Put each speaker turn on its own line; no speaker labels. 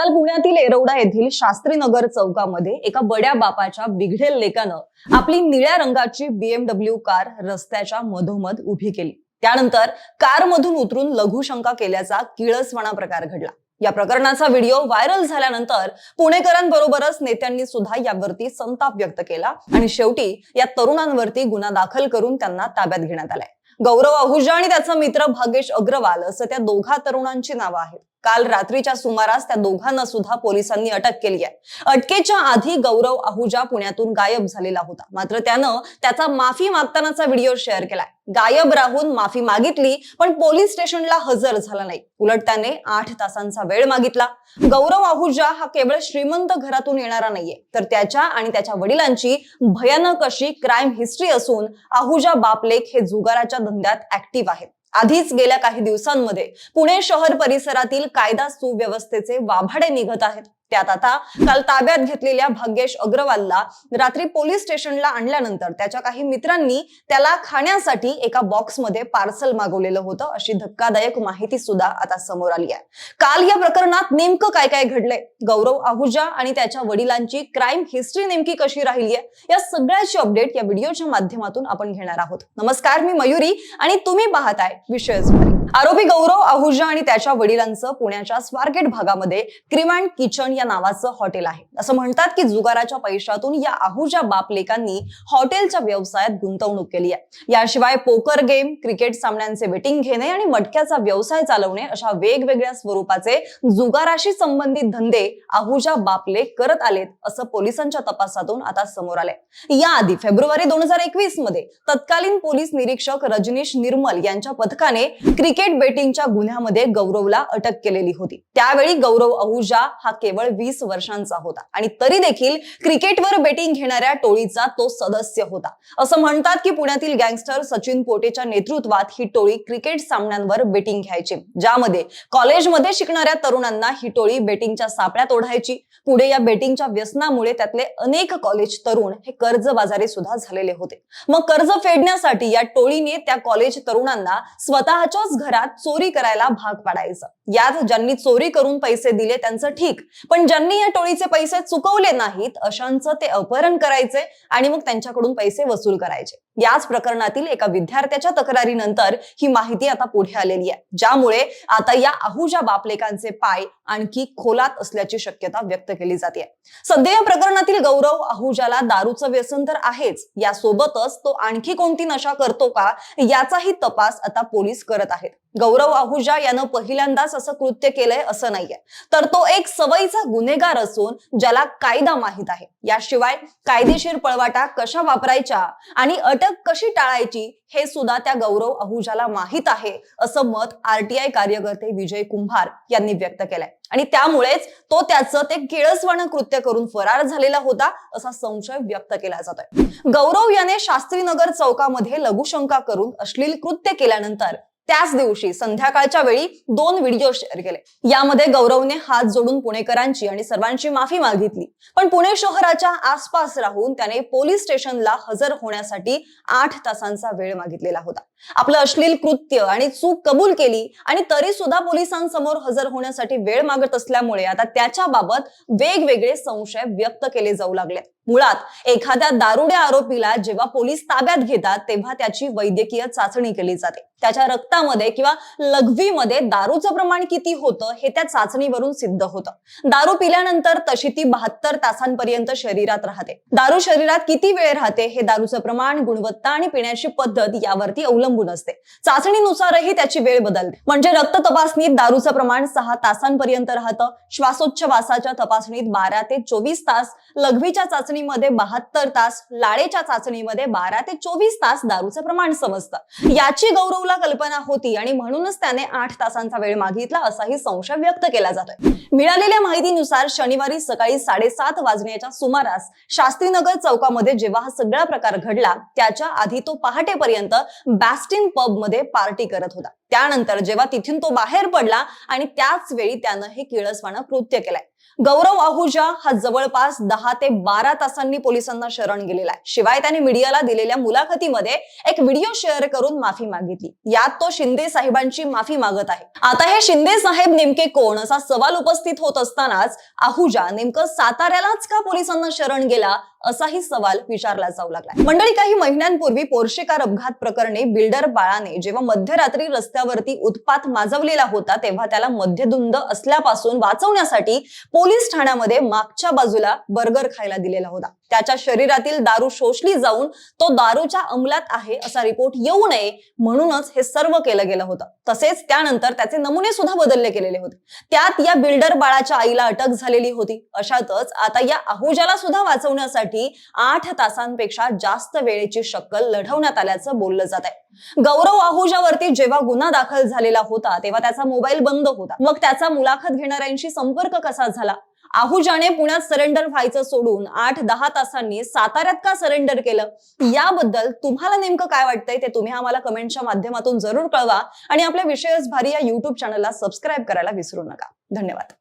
काल पुण्यातील एरवडा येथील शास्त्रीनगर चौकामध्ये एका बड्या बापाच्या बिघडेल लेकानं आपली निळ्या रंगाची बीएमडब्ल्यू कार रस्त्याच्या मधोमध उभी केली. त्यानंतर कारमधून उतरून लघुशंका केल्याचा किळसवणा प्रकार घडला. या प्रकरणाचा व्हिडिओ व्हायरल झाल्यानंतर पुणेकरांबरोबरच नेत्यांनी सुद्धा यावरती संताप व्यक्त केला आणि शेवटी या तरुणांवरती गुन्हा दाखल करून त्यांना ताब्यात घेण्यात आलाय. गौरव आहुजा आणि त्याचा मित्र भागेश अग्रवाल असं त्या दोघा तरुणांची नावं आहेत. काल रात्रीच्या सुमारास त्या दोघांना सुद्धा पोलिसांनी अटक केली आहे. अटकेच्या आधी गौरव आहुजा पुण्यातून गायब झालेला होता. मात्र त्यानं त्याचा माफी मागतानाचा व्हिडिओ शेअर केलाय. गायब राहून माफी मागितली पण पोलीस स्टेशनला हजर झाला नाही. उलट त्याने आठ तासांचा वेळ मागितला. गौरव आहुजा हा केवळ श्रीमंत घरातून येणारा नाहीये. तर त्याच्या आणि त्याच्या वडिलांची भयानक अशी क्राईम हिस्ट्री असून आहुजा बापलेख हे जुगाराच्या धंद्यात ऍक्टिव्ह आहेत. आधीच गेल्या काही दिवसांमध्ये पुणे शहर परिसरातील कायदा सुव्यवस्थेचे वाभाडे निघत आहेत. त्यात आता काल ताब्यात घेतलेल्या भाग्येश अग्रवालला रात्री पोलीस स्टेशनला आणल्यानंतर त्याच्या काही मित्रांनी त्याला खाण्यासाठी एका बॉक्समध्ये पार्सल मागवलेलं होतं. अशी धक्कादायक माहिती सुद्धा आता समोर आली आहे. काल या प्रकरणात नेमकं काय काय घडलंय? गौरव आहुजा आणि त्याच्या वडिलांची क्राईम हिस्ट्री नेमकी कशी राहिली आहे? या सगळ्याची अपडेट या व्हिडिओच्या माध्यमातून आपण घेणार आहोत. नमस्कार मी मयुरी आणि तुम्ही पाहताय विषय भारी. आरोपी गौरव आहुजा आणि त्याच्या वडिलांचं पुण्याच्या स्वारगेट भागामध्ये क्रिम किचन या नावाचं हॉटेल आहे. असं म्हणतात की जुगाराच्या पैशातून या आहुजा बापलेकांनी हॉटेलच्या व्यवसायात गुंतवणूक केली आहे. याशिवाय पोकर गेम क्रिकेट सामन्यांचे बेटिंग घेणे आणि मटक्याचा व्यवसाय चालवणे अशा वेगवेगळ्या स्वरूपाचे जुगाराशी संबंधित धंदे आहुजा बापले करत आलेत असं पोलिसांच्या तपासातून आता समोर आले याआधी फेब्रुवारी दोन हजार एकवीसमध्ये तत्कालीन पोलीस निरीक्षक रजनीश निर्मल यांच्या पथकाने क्रिकेट बेटिंगच्या गुन्ह्यामध्ये गौरवला अटक केलेली होती. त्यावेळी गौरव अहुजा हा केवळ वीस वर्षांचा होता आणि तरी देखील क्रिकेटवर बेटिंग घेणाऱ्या टोळीचा तो सदस्य होता. असं म्हणतात की पुण्यातील गँगस्टर सचिन पोटेच्या नेतृत्वात ही टोळी क्रिकेट सामन्यांवर बेटिंग घ्यायची. ज्यामध्ये कॉलेजमध्ये शिकणाऱ्या तरुणांना ही टोळी बेटिंगच्या सापळ्यात ओढायची. पुढे या बेटिंगच्या व्यसनामुळे त्यातले अनेक कॉलेज तरुण हे कर्जबाजारी सुद्धा झालेले होते. मग कर्ज फेडण्यासाठी या टोळीने त्या कॉलेज तरुणांना स्वतःच्याच घरात चोरी करायला भाग पाडायचं. यात ज्यांनी चोरी करून पैसे दिले त्यांचं ठीक पण ज्यांनी या टोळीचे पैसे चुकवले नाहीत अशांचं ते अपहरण करायचे आणि मग त्यांच्याकडून पैसे वसूल करायचे. याच प्रकरणातील एका विद्यार्थ्याच्या तक्रारीनंतर ही माहिती आता पुढे आलेली आहे. ज्यामुळे आता या आहुजा बापलेकांचे पाय आणखी खोलात असल्याची शक्यता व्यक्त केली जाते. सध्या या प्रकरणातील गौरव आहुजाला दारूचं व्यसन तर आहेच. यासोबतच तो आणखी कोणती नशा करतो का याचाही तपास आता पोलीस करत आहेत. गौरव आहुजा यानं पहिल्यांदाच असं कृत्य केलंय असं नाहीये. तर तो एक सवयीचा गुन्हेगार असून ज्याला कायदा माहीत आहे. याशिवाय कायदेशीर पळवाटा कशा वापरायच्या आणि अटक कशी टाळायची हे सुद्धा त्या गौरव आहुजाला माहीत आहे असं मत आरटीआय कार्यकर्ते विजय कुंभार यांनी व्यक्त केलंय. आणि त्यामुळेच तो त्याचं ते किळसवाणं कृत्य करून फरार झालेला होता असा संशय व्यक्त केला जातोय. गौरव याने शास्त्रीनगर चौकामध्ये लघुशंका करून अश्लील कृत्य केल्यानंतर त्याच दिवशी संध्याकाळच्या वेळी दोन व्हिडिओ शेअर केले. यामध्ये गौरवने हात जोडून पुणेकरांची आणि सर्वांची माफी मागितली. पण पुणे शहराच्या आसपास राहून त्याने पोलीस स्टेशनला हजर होण्यासाठी आठ तासांचा वेळ मागितलेला होता. आपलं अश्लील कृत्य आणि चूक कबूल केली आणि तरी सुद्धा पोलिसांसमोर हजर होण्यासाठी वेळ मागत असल्यामुळे आता त्याच्याबाबत वेगवेगळे संशय व्यक्त केले जाऊ लागले. मुळात एखाद्या दारुड्या आरोपीला जेव्हा पोलीस ताब्यात घेतात तेव्हा त्याची वैद्यकीय चाचणी केली जाते. त्याच्या रक्तामध्ये किंवा लघवीमध्ये दारूचं प्रमाण किती होतं हे त्या चाचणीवरून सिद्ध होतं. दारू पिल्यानंतर तशी ती बहात्तर तासांपर्यंत शरीरात राहते. दारू शरीरात किती वेळ राहते हे दारूचं प्रमाण गुणवत्ता आणि पिण्याची पद्धत यावरती अवलंबून असते. चाचणीनुसारही त्याची वेळ बदलते. म्हणजे रक्त तपासणीत दारूचं प्रमाण सहा तासांपर्यंत राहतं. श्वासोच्छवासाच्या तपासणीत बारा ते चोवीस तास लघवीच्या चाचणीमध्ये बहात्तर तास लाळेच्या चाचणीमध्ये बारा ते चोवीस तास दारूचं प्रमाण समजतं. याची गौरवला कल्पना होती आणि म्हणूनच त्याने आठ तासांचा वेळ मागितला असाही संशय व्यक्त केला जातोय. मिळालेल्या माहितीनुसार शनिवारी सकाळी साडेसात वाजण्याच्या सुमारास शास्त्रीनगर चौकामध्ये जेव्हा हा सगळा प्रकार घडला त्याच्या आधी तो पहाटेपर्यंत बॅस पबमध्ये पार्टी करत होता. त्यानंतर जेव्हा तिथून तो बाहेर पडला आणि त्याच वेळी त्यानं हे किळसवाणं कृत्य केलंय. गौरव आहुजा हा जवळपास दहा ते बारा तासांनी पोलिसांना शरण गेलेला आहे. शिवाय त्याने मीडियाला दिलेल्या मुलाखतीमध्ये एक व्हिडिओ शेअर करून माफी मागितली. यात तो शिंदे साहेबांची माफी मागत आहे. आता हे शिंदे साहेब नेमके कोण? असा सवाल उपस्थित होत असतानाच आहुजा नेमकं साताऱ्यालाच का पोलिसांना शरण गेला? असाही सवाल विचारला जाऊ लागला मंडळी काही महिन्यांपूर्वी पोर्शे कार अपघात प्रकरणी बिल्डर बाळाने जेव्हा मध्यरात्री रस्त्यावरती उत्पात माजवलेला होता तेव्हा त्याला मध्यधुंद असल्यापासून वाचवण्यासाठी पोलीस ठाण्यामध्ये मागच्या बाजूला बर्गर खायला दिलेला होता. त्याच्या शरीरातील दारू शोषली जाऊन तो दारूच्या अंमलात आहे असा रिपोर्ट येऊ नये म्हणूनच हे सर्व केलं गेलं होतं. तसेच त्यानंतर त्याचे नमुने सुद्धा बदलले गेलेले होते. त्यात या बिल्डर बाळाच्या आईला अटक झालेली होती. अशातच आता या आहुजाला सुद्धा वाचवण्यासाठी आठ तासांपेक्षा जास्त वेळेची शक्कल लढवण्यात आल्याचं बोललं जात आहे. गौरव आहुजावरती जेव्हा गुन्हा दाखल झालेला होता तेव्हा त्याचा मोबाईल बंद होता. मग त्याचा मुलाखत घेणाऱ्यांशी संपर्क कसा झाला? आहुजाने पुण्यात सरेंडर व्हायचं सोडून आठ दहा तासांनी साताऱ्यात का सरेंडर केलं? याबद्दल तुम्हाला नेमकं काय वाटतंय ते तुम्ही आम्हाला कमेंटच्या माध्यमातून जरूर कळवा आणि आपल्या विषयच भारी या युट्यूब चॅनलला सबस्क्राईब करायला विसरू नका. धन्यवाद.